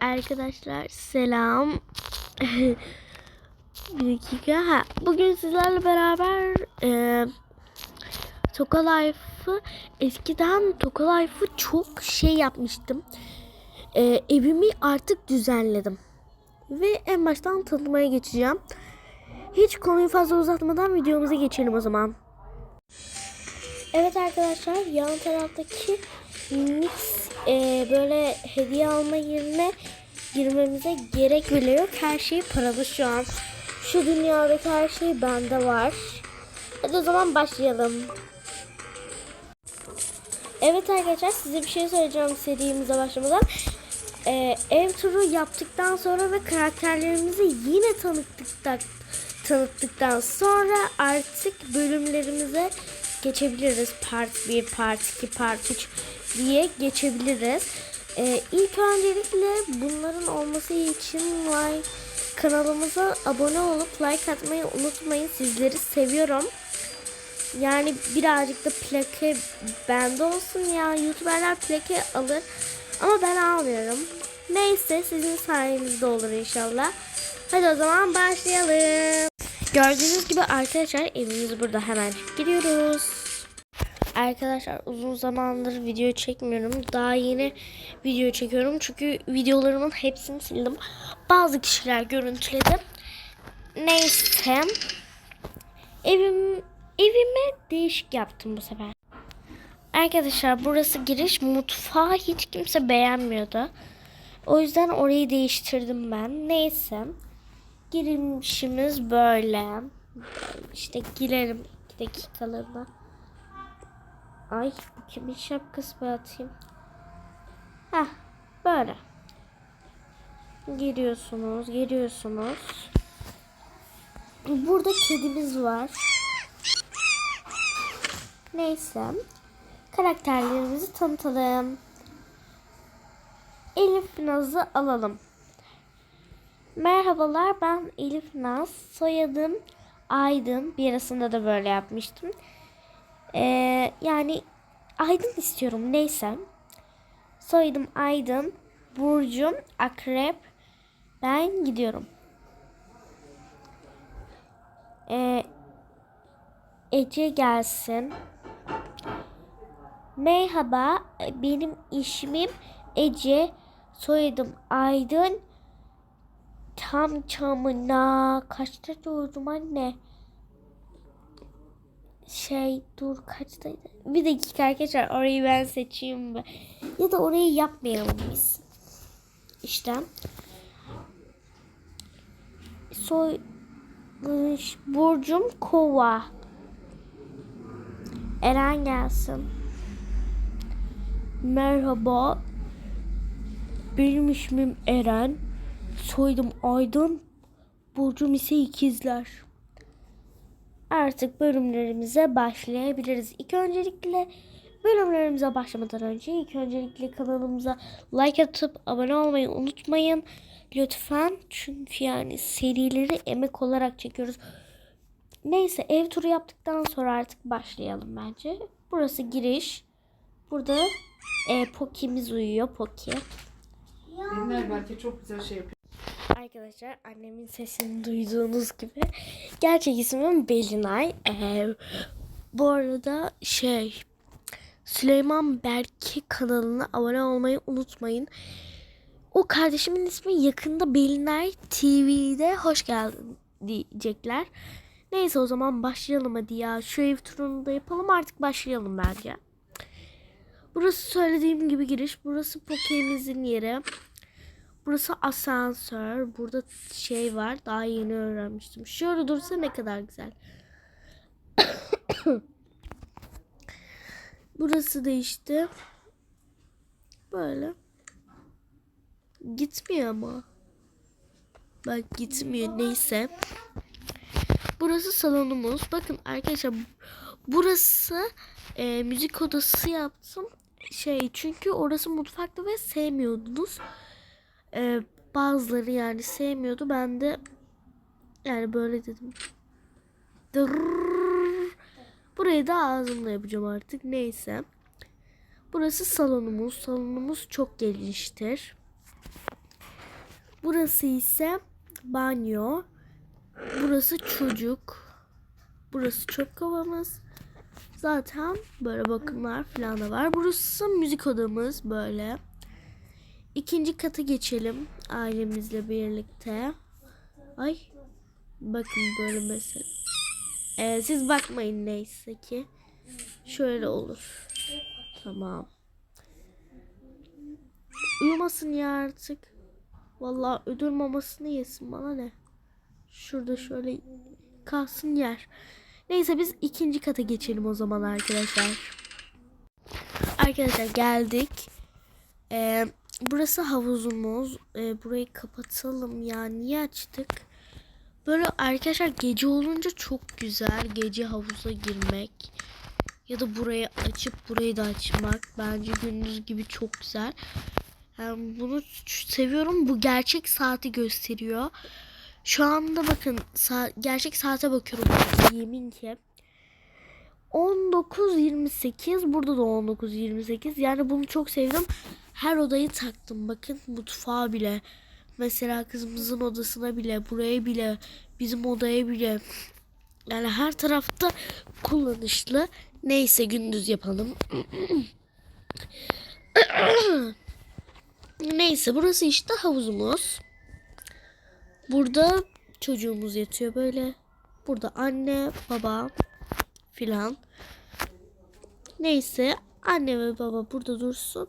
Arkadaşlar selam. bir dakika. Ha, bugün sizlerle beraber e, Toka Life'ı eskiden Toka Life'ı çok şey yapmıştım. E, evimi artık düzenledim. Ve en baştan tanıtmaya geçeceğim. Hiç konuyu fazla uzatmadan videomuza geçelim o zaman. Evet arkadaşlar yan taraftaki mix e, böyle hediye alma yerine girmemize gerek bile yok. Her şey paralı şu an. Şu dünyadaki her şey bende var. Hadi o zaman başlayalım. Evet arkadaşlar size bir şey söyleyeceğim serimize başlamadan. Ee, ev turu yaptıktan sonra ve karakterlerimizi yine tanıttıktan, tanıttıktan sonra artık bölümlerimize geçebiliriz. Part 1, Part 2, Part 3 diye geçebiliriz. Ee, ilk öncelikle bunların olması için like kanalımıza abone olup like atmayı unutmayın. Sizleri seviyorum. Yani birazcık da plake bende olsun ya. Youtuberler plake alır. Ama ben almıyorum. Neyse sizin sayenizde olur inşallah. Hadi o zaman başlayalım. Gördüğünüz gibi arkadaşlar evimiz burada hemen giriyoruz. Arkadaşlar uzun zamandır video çekmiyorum. Daha yeni video çekiyorum. Çünkü videolarımın hepsini sildim. Bazı kişiler görüntüledi. Neyse. Evim, evime değişik yaptım bu sefer. Arkadaşlar burası giriş. Mutfağı hiç kimse beğenmiyordu. O yüzden orayı değiştirdim ben. Neyse. Girişimiz böyle. İşte girelim iki dakikalığına. Ay kimin şapkası ben atayım. Heh böyle. Giriyorsunuz, giriyorsunuz. Burada kedimiz var. Neyse. Karakterlerimizi tanıtalım. Elif Naz'ı alalım. Merhabalar ben Elif Naz. Soyadım Aydın. Bir arasında da böyle yapmıştım. Ee, yani Aydın istiyorum neyse. Soyadım Aydın. Burcum Akrep. Ben gidiyorum. Ee, Ece gelsin. Merhaba, benim ismim Ece, soyadım Aydın. Tam çamına kaçta doğdum anne? Şey dur kaçtaydı? Bir dakika arkadaşlar orayı ben seçeyim mi? Ya da orayı yapmayalım biz. İşte. Soy Burcum Kova. Eren gelsin. Merhaba. Benim ismim Eren. Soyadım Aydın. Burcum ise ikizler. Artık bölümlerimize başlayabiliriz. İlk öncelikle bölümlerimize başlamadan önce ilk öncelikle kanalımıza like atıp abone olmayı unutmayın. Lütfen çünkü yani serileri emek olarak çekiyoruz. Neyse ev turu yaptıktan sonra artık başlayalım bence. Burası giriş. Burada e, Poki'miz uyuyor. Poki. Dinler belki çok güzel şey yapıyor. Arkadaşlar annemin sesini duyduğunuz gibi gerçek ismim Belinay. Ee, bu arada şey Süleyman Berke kanalına abone olmayı unutmayın. O kardeşimin ismi yakında Belinay TV'de hoş geldin diyecekler. Neyse o zaman başlayalım hadi ya. Şu ev turunu da yapalım artık başlayalım bence. Burası söylediğim gibi giriş. Burası Poke'mizin yeri. Burası asansör. Burada şey var. Daha yeni öğrenmiştim. Şöyle dursa ne kadar güzel. Burası da işte böyle. Gitmiyor ama. Bak gitmiyor. Neyse. Burası salonumuz. Bakın arkadaşlar burası e, müzik odası yaptım. Şey çünkü orası mutfaktı ve sevmiyordunuz. E, bazıları yani sevmiyordu. Ben de yani böyle dedim. Dırrrr. Burayı da ağzımla yapacağım artık. Neyse. Burası salonumuz. Salonumuz çok geniştir. Burası ise banyo. Burası çocuk. Burası çöp kovamız. Zaten böyle bakımlar falan da var. Burası müzik odamız böyle. İkinci kata geçelim ailemizle birlikte. Ay bakın böyle mesela. Ee, siz bakmayın neyse ki. Şöyle olur. Tamam. Uyumasın ya artık. Vallahi ödül mamasını yesin bana ne. Şurada şöyle kalsın yer. Neyse biz ikinci kata geçelim o zaman arkadaşlar. Arkadaşlar geldik. Ee, burası havuzumuz. Ee, burayı kapatalım ya. Niye açtık? Böyle arkadaşlar gece olunca çok güzel. Gece havuza girmek. Ya da burayı açıp burayı da açmak. Bence gündüz gibi çok güzel. Yani bunu seviyorum. Bu gerçek saati gösteriyor. Şu anda bakın sa- gerçek saate bakıyorum. Yemin ki. 19.28 burada da 19.28 yani bunu çok sevdim her odayı taktım. Bakın mutfağa bile. Mesela kızımızın odasına bile buraya bile bizim odaya bile. Yani her tarafta kullanışlı. Neyse gündüz yapalım. Neyse burası işte havuzumuz. Burada çocuğumuz yatıyor böyle. Burada anne baba filan. Neyse anne ve baba burada dursun.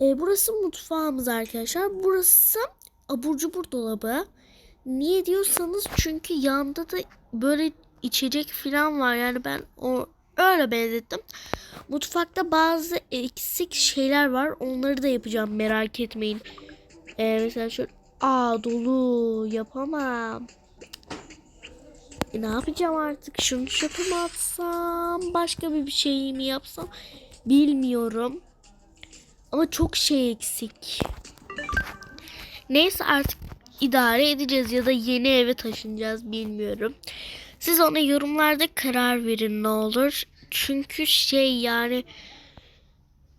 Ee, burası mutfağımız arkadaşlar. Burası abur cubur dolabı. Niye diyorsanız çünkü yanda da böyle içecek filan var. Yani ben o öyle benzettim. Mutfakta bazı eksik şeyler var. Onları da yapacağım merak etmeyin. Ee, mesela şöyle aa dolu yapamam. E, ne yapacağım artık? Şunu çöpe atsam? Başka bir şey mi yapsam? Bilmiyorum. Ama çok şey eksik. Neyse artık idare edeceğiz ya da yeni eve taşınacağız bilmiyorum. Siz ona yorumlarda karar verin ne olur. Çünkü şey yani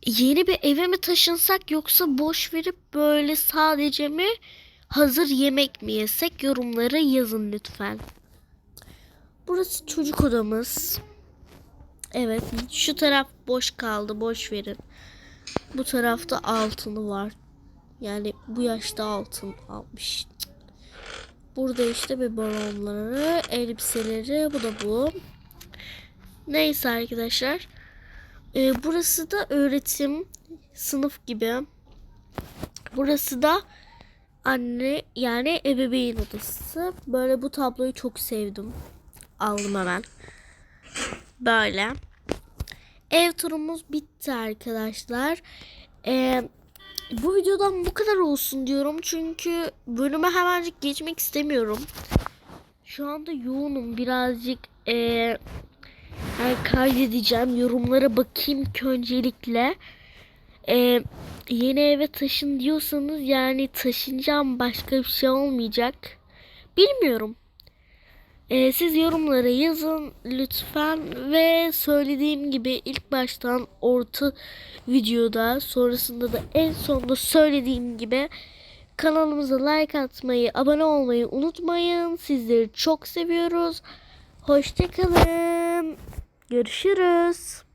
yeni bir eve mi taşınsak yoksa boş verip böyle sadece mi hazır yemek mi yesek yorumlara yazın lütfen. Burası çocuk odamız. Evet şu taraf boş kaldı boş verin. Bu tarafta altını var. Yani bu yaşta altın almış. Burada işte bir balonları, elbiseleri, bu da bu. Neyse arkadaşlar. Ee, burası da öğretim sınıf gibi. Burası da anne yani ebeveyn odası. Böyle bu tabloyu çok sevdim. Aldım hemen. Böyle. Ev turumuz bitti arkadaşlar. Ee, bu videodan bu kadar olsun diyorum. Çünkü bölüme hemencik geçmek istemiyorum. Şu anda yoğunum. Birazcık ee, yani kaydedeceğim. Yorumlara bakayım ki öncelikle. Ee, yeni eve taşın diyorsanız yani taşınacağım başka bir şey olmayacak. Bilmiyorum. Ee, siz yorumlara yazın lütfen ve söylediğim gibi ilk baştan orta videoda sonrasında da en sonda söylediğim gibi kanalımıza like atmayı, abone olmayı unutmayın. Sizleri çok seviyoruz. Hoşçakalın. Görüşürüz.